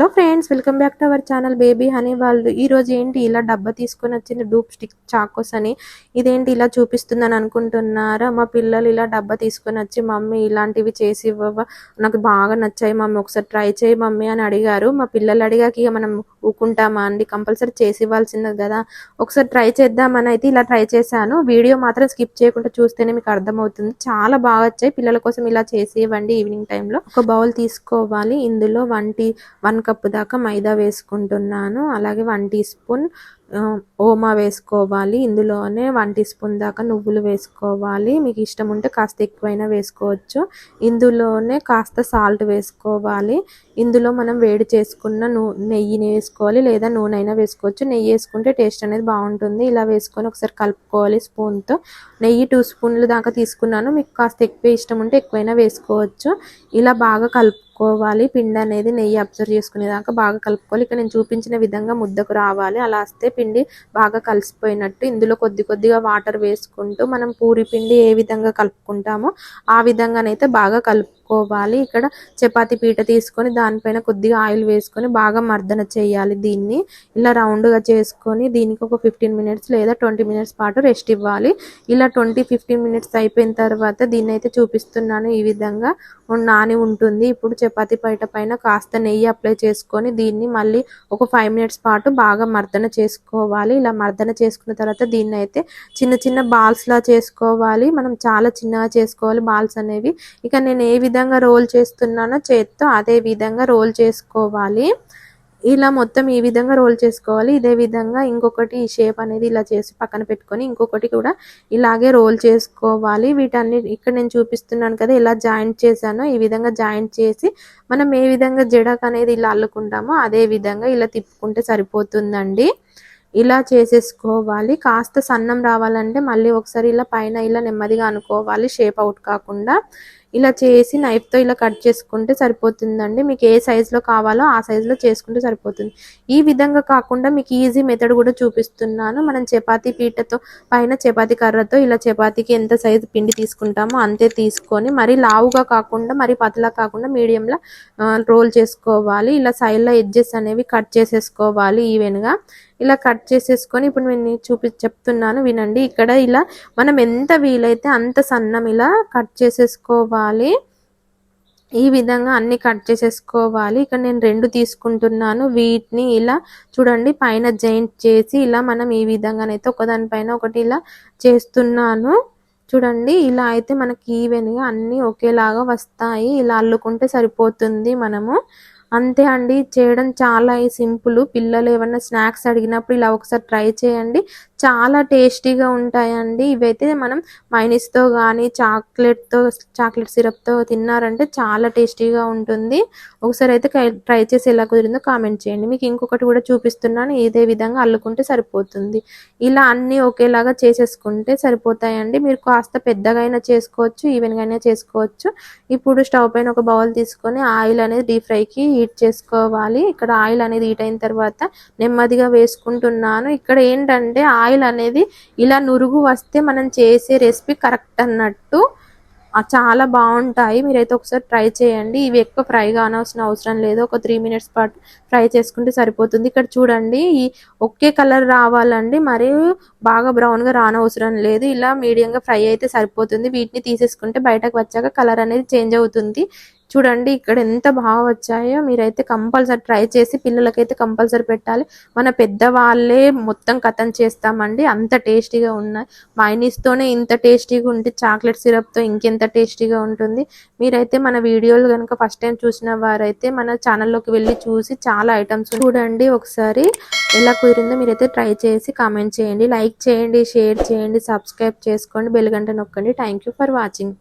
logre. Friends welcome back to our channel baby honey వాళ్ళు. ఈ రోజు ఏంటి? ఇలా డబ్బా తీసుకొని వచ్చింది డూప్ స్టిక్ చాకోస్ అని. ఇదేంటి? ఇలా చూపిస్తుందని అనుకుంటున్నారా? మా పిల్లలు ఇలా డబ్బా తీసుకొని వచ్చి మమ్మీ ఇలాంటివి చేసి ఇవ్వవా? నాకు బాగా నచ్చాయి మమ్మీ ఒకసారి ట్రై చేయి మమ్మీ అని అడిగారు. మా పిల్లలు అడిగాక ఇక మనం ఊకుంటామా అండి? కంపల్సరీ చేసి ఇవ్వాల్సిందే కదా. ఒకసారి ట్రై చేద్దామని అయితే ఇలా ట్రై చేశాను. వీడియో మాత్రం స్కిప్ చేయకుండా చూస్తేనే మీకు అర్థమవుతుంది. చాలా బాగా వచ్చాయి. పిల్లల కోసం ఇలా చేసి ఇవ్వండి ఈవినింగ్ టైంలో. ఒక బౌల్ తీసుకోవాలి. ఇందులో వన్ టీ వన్ కప్ దాకా మైదా వేసుకుంటున్నాను. అలాగే వన్ టీ స్పూన్ ఓమా వేసుకోవాలి. ఇందులోనే వన్ టీ స్పూన్ దాకా నువ్వులు వేసుకోవాలి. మీకు ఇష్టం ఉంటే కాస్త ఎక్కువైనా వేసుకోవచ్చు. ఇందులోనే కాస్త సాల్ట్ వేసుకోవాలి. ఇందులో మనం వేడి చేసుకున్న నూ నెయ్యిని వేసుకోవాలి లేదా నూనె అయినా వేసుకోవచ్చు. నెయ్యి వేసుకుంటే టేస్ట్ అనేది బాగుంటుంది. ఇలా వేసుకొని ఒకసారి కలుపుకోవాలి స్పూన్తో. నెయ్యి టూ స్పూన్లు దాకా తీసుకున్నాను. మీకు కాస్త ఎక్కువ ఇష్టం ఉంటే ఎక్కువైనా వేసుకోవచ్చు. ఇలా బాగా కలుపు కలుపుకోవాలి. పిండి అనేది నెయ్యి అబ్జర్వ్ చేసుకునేదాకా బాగా కలుపుకోవాలి. ఇక్కడ నేను చూపించిన విధంగా ముద్దకు రావాలి. అలా వస్తే పిండి బాగా కలిసిపోయినట్టు ఇందులో కొద్ది కొద్దిగా వాటర్ వేసుకుంటూ మనం పూరి పిండి ఏ విధంగా కలుపుకుంటామో ఆ విధంగానైతే బాగా కలుపు చేసుకోవాలి ఇక్కడ చపాతి పీట తీసుకొని దానిపైన కొద్దిగా ఆయిల్ వేసుకొని బాగా మర్దన చేయాలి దీన్ని. ఇలా రౌండ్గా చేసుకొని దీనికి ఒక ఫిఫ్టీన్ మినిట్స్ లేదా ట్వంటీ మినిట్స్ పాటు రెస్ట్ ఇవ్వాలి. ఇలా ట్వంటీ ఫిఫ్టీన్ మినిట్స్ అయిపోయిన తర్వాత దీన్ని అయితే చూపిస్తున్నాను ఈ విధంగా. నాని ఉంటుంది. ఇప్పుడు చపాతి పైట పైన కాస్త నెయ్యి అప్లై చేసుకొని దీన్ని మళ్ళీ ఒక ఫైవ్ మినిట్స్ పాటు బాగా మర్దన చేసుకోవాలి. ఇలా మర్దన చేసుకున్న తర్వాత దీన్ని అయితే చిన్న చిన్న బాల్స్ లా చేసుకోవాలి. మనం చాలా చిన్నగా చేసుకోవాలి బాల్స్ అనేవి. ఇక నేను ఏ విధంగా విధంగా రోల్ చేస్తున్నానో చేత్తో అదే విధంగా రోల్ చేసుకోవాలి. ఇలా మొత్తం ఈ విధంగా రోల్ చేసుకోవాలి. ఇదే విధంగా ఇంకొకటి ఈ షేప్ అనేది ఇలా చేసి పక్కన పెట్టుకొని ఇంకొకటి కూడా ఇలాగే రోల్ చేసుకోవాలి. వీటన్ని ఇక్కడ నేను చూపిస్తున్నాను కదా ఇలా జాయింట్ చేశానో ఈ విధంగా జాయింట్ చేసి మనం ఏ విధంగా జడక్ అనేది ఇలా అల్లుకుంటామో అదే విధంగా ఇలా తిప్పుకుంటే సరిపోతుందండి. ఇలా చేసేసుకోవాలి. కాస్త సన్నం రావాలంటే మళ్ళీ ఒకసారి ఇలా పైన ఇలా నెమ్మదిగా అనుకోవాలి. షేప్ అవుట్ కాకుండా ఇలా చేసి నైఫ్తో ఇలా కట్ చేసుకుంటే సరిపోతుందండి. మీకు ఏ సైజులో కావాలో ఆ సైజులో చేసుకుంటే సరిపోతుంది. ఈ విధంగా కాకుండా మీకు ఈజీ మెథడ్ కూడా చూపిస్తున్నాను. మనం చపాతీ పీటతో పైన చపాతీ కర్రతో ఇలా చపాతీకి ఎంత సైజు పిండి తీసుకుంటామో అంతే తీసుకొని మరి లావుగా కాకుండా మరి పతలా కాకుండా మీడియంలో రోల్ చేసుకోవాలి. ఇలా సైడ్లో ఎడ్జెస్ అనేవి కట్ చేసేసుకోవాలి ఈవెన్గా ఇలా కట్ చేసేసుకొని ఇప్పుడు నేను చూపి చెప్తున్నాను వినండి. ఇక్కడ ఇలా మనం ఎంత వీలైతే అంత సన్నం ఇలా కట్ చేసేసుకోవాలి. ఈ విధంగా అన్ని కట్ చేసేసుకోవాలి. ఇక్కడ నేను రెండు తీసుకుంటున్నాను. వీటిని ఇలా చూడండి పైన జాయింట్ చేసి ఇలా మనం ఈ విధంగానైతే ఒకదానిపైన ఒకటి ఇలా చేస్తున్నాను. చూడండి ఇలా అయితే మనకి ఈవెన్గా అన్నీ ఒకేలాగా వస్తాయి. ఇలా అల్లుకుంటే సరిపోతుంది మనము. అంతే అండి. చేయడం చాలా సింపుల్. పిల్లలు ఏమన్నా స్నాక్స్ అడిగినప్పుడు ఇలా ఒకసారి ట్రై చేయండి. చాలా టేస్టీగా ఉంటాయండి. ఇవైతే మనం మైనిస్తో కానీ చాక్లెట్తో చాక్లెట్ సిరప్తో తిన్నారంటే చాలా టేస్టీగా ఉంటుంది. ఒకసారి అయితే ట్రై చేసి ఎలా కుదిరిందో కామెంట్ చేయండి. మీకు ఇంకొకటి కూడా చూపిస్తున్నాను. ఇదే విధంగా అల్లుకుంటే సరిపోతుంది. ఇలా అన్నీ ఒకేలాగా చేసేసుకుంటే సరిపోతాయండి. మీరు కాస్త పెద్దగా అయినా చేసుకోవచ్చు ఈవెన్గా అయినా చేసుకోవచ్చు. ఇప్పుడు స్టవ్ పైన ఒక బౌల్ తీసుకొని ఆయిల్ అనేది డీప్ ఫ్రైకి హీట్ చేసుకోవాలి. ఇక్కడ ఆయిల్ అనేది హీట్ అయిన తర్వాత నెమ్మదిగా వేసుకుంటున్నాను. ఇక్కడ ఏంటంటే ఆయిల్ అనేది ఇలా నురుగు వస్తే మనం చేసే రెసిపీ కరెక్ట్ అన్నట్టు. చాలా బాగుంటాయి. మీరైతే ఒకసారి ట్రై చేయండి. ఇవి ఎక్కువ ఫ్రై కానవసిన అవసరం లేదు. ఒక త్రీ మినిట్స్ పాటు ఫ్రై చేసుకుంటే సరిపోతుంది. ఇక్కడ చూడండి ఈ ఒకే కలర్ రావాలండి. మరియు బాగా బ్రౌన్గా రానవసరం లేదు. ఇలా మీడియంగా ఫ్రై అయితే సరిపోతుంది. వీటిని తీసేసుకుంటే బయటకు వచ్చాక కలర్ అనేది చేంజ్ అవుతుంది. చూడండి ఇక్కడ ఎంత బాగా వచ్చాయో. మీరైతే కంపల్సరీ ట్రై చేసి పిల్లలకైతే కంపల్సరీ పెట్టాలి. మన పెద్దవాళ్ళే మొత్తం కథం చేస్తామండి. అంత టేస్టీగా ఉన్నాయి. మైనీస్తోనే ఇంత టేస్టీగా ఉంటే చాక్లెట్ సిరప్తో ఇంకెంత టేస్టీగా ఉంటుంది. మీరైతే మన వీడియోలు కనుక ఫస్ట్ టైం చూసిన వారైతే మన ఛానల్లోకి వెళ్ళి చూసి చాలా ఐటమ్స్ చూడండి ఒకసారి ఎలా కుదిరిందో మీరైతే ట్రై చేసి కామెంట్ చేయండి. లైక్ చేయండి షేర్ చేయండి సబ్స్క్రైబ్ చేసుకోండి బెల్ గంట నొక్కండి. Thank for watching